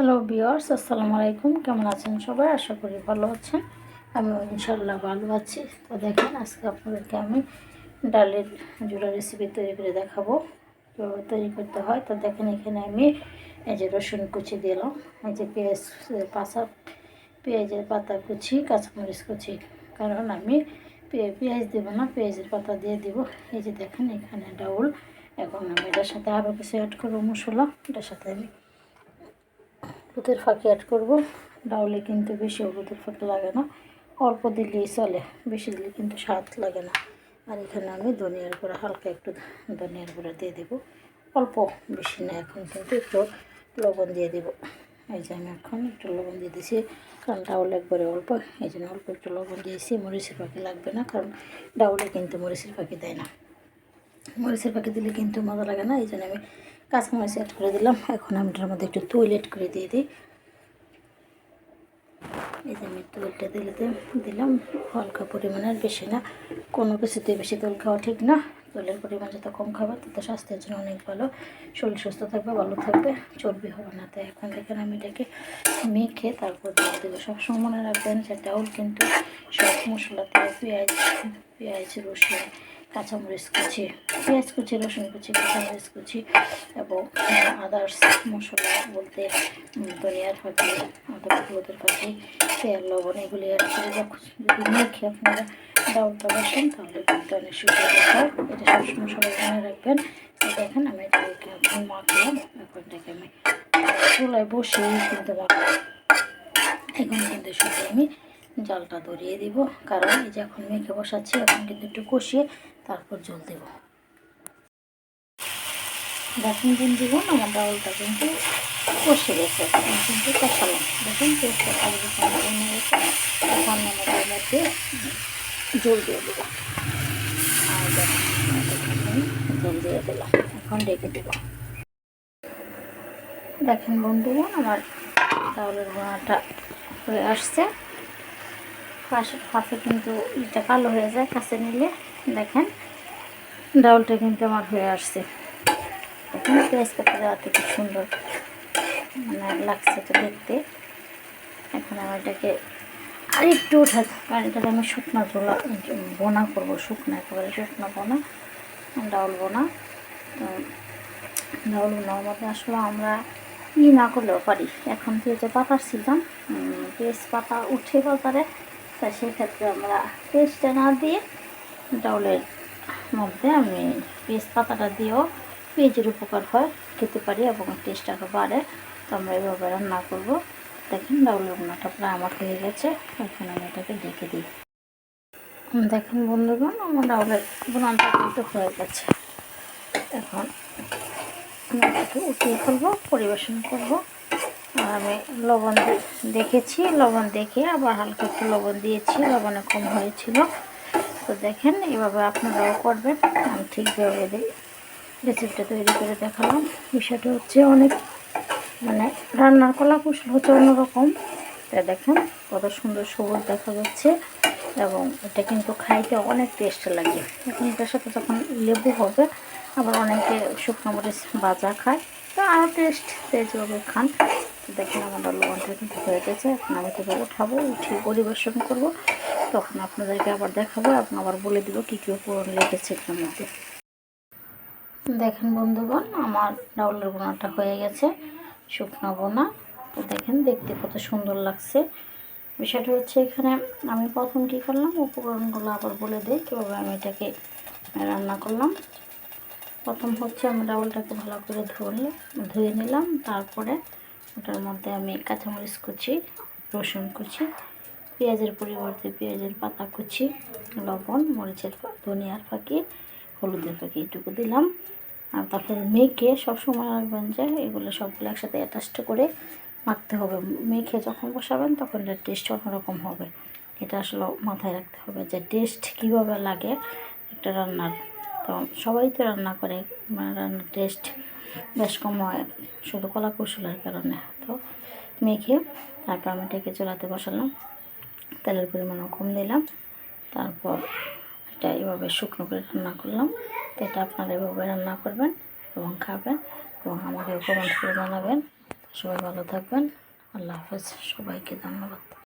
Hello বিয়ার্স আসসালামু আলাইকুম। কেমন আছেন সবাই? আশা করি ভালো আছেন। আমি ইনশাল্লাহ ভালো আছি। তো দেখেন, আজকে আপনাদেরকে আমি ডালের জোড়া রেসিপি তৈরি করে দেখাবো। কীভাবে তৈরি করতে হয়। তো দেখেন, এখানে আমি এই যে রসুন কুচি দিলাম। এই যে পেঁয়াজ পাতা পেঁয়াজের পাতা কুচি, কাঁচামরিচ কুচি। কারণ আমি পেঁয়াজ দেবো না, পেঁয়াজের পাতা দিয়ে দিব। এই যে দেখেন, এখানে ডাউল। এখন আমি এটার সাথে আরও কিছু অ্যাড করব, মশলা। এটার সাথে আমি হলুদের ফাঁকি অ্যাড করব। ডাউলে কিন্তু বেশি হলুদের ফাঁকি লাগে না। অল্প দিলেই চলে, বেশি দিলে কিন্তু স্বাদ লাগে না। আর এখানে আমি ধনিয়ার গুঁড়া, হালকা একটু ধনিয়ার গুঁড়া দিয়ে দেবো। অল্প বেশি না, এখন কিন্তু একটু লবণ দিয়ে দেবো। এই যে আমি এখন একটু লবণ দিয়ে দিয়েছি। কারণ ডাউল একবারে অল্প, এই জন্য অল্প একটু লবণ দিয়েছি। মরিচের পাখি লাগবে না, কারণ ডাউলে কিন্তু মরিচের পাখি দেয় না। মরিচের পাখি দিলে কিন্তু মজা লাগে না, এই জন্য আমি কাঁচামরিচ অ্যাড করে দিলাম। এখন আমি এটার মধ্যে একটু অ্যাড করে দিয়ে দিই। এই যে আমি তৈলটা দিলে দিলাম। হালকা পরিমাণের বেশি না। কোনো কিছুতে বেশি তেল খাওয়া ঠিক না। তেলের পরিমাণ যত কম খাবে, তত স্বাস্থ্যের জন্য অনেক ভালো। শরীর সুস্থ থাকবে, ভালো থাকবে, চর্বি হবে না। তাই এখন দেখেন আমি এটাকে মেখে তারপর জল দেবো। সবসময় মনে রাখবেন যে ডাউল কিন্তু সব মশলা দিয়ে পেঁয়াজ পেঁয়াজ, রসুন কাঁচামরিচ কুচি, পেঁয়াজ কুচি, রসুন কুচি, কাঁচামরিচ কুচি এবং আদার্স মশলা বলতে ধনিয়ার ফাঁকি, আদা, হলুদের ফাঁকি, তেল, লবণ, এগুলি অ্যাড করে যদি মেখে আপনারা ডাউলটা বসেন, তাহলে কিন্তু অনেক সুবিধা এটা সবসময় সবাই মনে রাখবেন। দেখেন, আমি মাখলাম। এখন এটাকে আমি চুলায় বসেই কিন্তু এখন কিন্তু শুধু আমি জালটা ধরিয়ে দিব। কারণ এই যে এখন মেখে বসাচ্ছি, এখন কিন্তু একটু কষিয়ে তারপর জল দেব। দেখুন বন্ধুগণ, আমার ডাউলটা কিন্তু কষে গেছে, এখন কিন্তু কষালাম দেখুন পেস্টটা কালো বনে গেছে, এখন আমি তার মধ্যে জল দিয়ে দেবো। আর দেখুন, জল দিয়ে দিলাম, এখন রেখে দেবো। দেখেন বন্ধুগণ, আমার চাউলের বোনাটা হয়ে আসছে। পাশে পাশে কিন্তু এটা কালো হয়ে যায়, কাছে নিলে। দেখেন ডাউলটা কিন্তু আমার হয়ে আসছে। দেখেন পেঁয়াজ কাটা দেওয়াতে খুব সুন্দর। মানে লাগছে এটা দেখতে। এখন আমার এটাকে আর একটু উঠা কারণ আমি শুকনো ঝোলা, বোনা করব। শুকনো, একেবারে শুকনো বোনা, ডাউল বোনা। তো ডাউল বোনার মধ্যে আসলে আমরা ই না করলেও পারি। এখন পেঁয়াজের পাতার সিজন পেঁয়াজ পাতা উঠে বাজারে তা সেক্ষেত্রে আমরা পেঁয়াজটা না দিয়ে ডাউলের মধ্যে আমি পেঁয়াজ পাতাটা দিয়েও পেঁয়াজের উপকার হয়, খেতে পারি এবং টেস্ট আরও বাড়ে। তো আমরা এভাবে রান্না করব। দেখেন ডাউলের রান্নাটা প্রায় আমার হয়ে গেছে। এখন আমি এটাকে ডেকে দিই। দেখেন বন্ধুগণ, আমার ডাউলের বোনানটা কিন্তু হয়ে গেছে। এখন এটাকে উঠিয়ে ফেলব, পরিবেশন করব। আর আমি লবণ দেখেছি, লবণ দেখে আবার হালকা একটু লবণ দিয়েছি, লবণে কম হয়েছিল। তো দেখেন, এভাবে আপনারাও করবেন। আমি ঠিকভাবে দিই, রেসিপিটা তৈরি করে দেখালাম। বিষয়টা হচ্ছে অনেক মানে রান্নার কলা কৌশল হচ্ছে অন্যরকম। তা দেখেন, কত সুন্দর সবুজ দেখা যাচ্ছে এবং এটা কিন্তু খাইতে অনেক টেস্ট লাগে। এখন এটার সাথে যখন লেবু হবে, আবার অনেকে শুকনো মরিচ ভাজা খায়, তো আরও টেস্ট যেভাবে খান। দেখেন, আমার লবণটা কিন্তু হয়ে গেছে। এখন আমি থেকে উঠাবো, উঠিয়ে পরিবেশন করব। তখন আপনাদেরকে আবার দেখাবো এবং আবার বলে দিব কী কী উপকরণ লেগেছে এটার মধ্যে। দেখেন বন্ধুগণ, আমার ডাউলের বোনাটা হয়ে গেছে, শুকনো বোনা। তো দেখেন, দেখতে কত সুন্দর লাগছে। বিষয়টা হচ্ছে এখানে আমি প্রথম কী করলাম, উপকরণগুলো আবার বলে দিই, কীভাবে আমি এটাকে রান্না করলাম। প্রথম হচ্ছে আমি ডাউলটাকে ভালো করে ধুলে ধুয়ে নিলাম। তারপরে ওটার মধ্যে আমি কাঁচামরিচ কুচি, রসুন কুচি পেঁয়াজের পরিবর্তে পেঁয়াজের পাতা, কুচি, লবণ, মরিচের ধনিয়ার ফাঁকি হলুদের ফাঁকি এটুকু দিলাম। আর তারপরে মেখে সবসময় রাখবেন যে এগুলো সবগুলো একসাথে অ্যাটাচড করে মাখতে হবে। মেখে যখন বসাবেন তখন এটার টেস্ট অন্যরকম হবে। এটা আসলে মাথায় রাখতে হবে যে টেস্ট কীভাবে লাগে একটা রান্নার। তো সবাই তো রান্না করে মানে রান্নার টেস্ট বেশ কম হয়, শুধু কলা কৌশলের কারণে। তো মেখে তারপর আমি এটাকে চলাতে বসালাম। তেলের পরিমাণও কম দিলাম। তারপর এটা এভাবে শুকনো করে রান্না করলাম। তো এটা আপনারা এভাবে রান্না করবেন এবং খাবেন এবং আমাকে কমেন্ট করে জানাবেন। সবাই ভালো থাকবেন। আল্লাহ হাফেজ। সবাইকে ধন্যবাদ।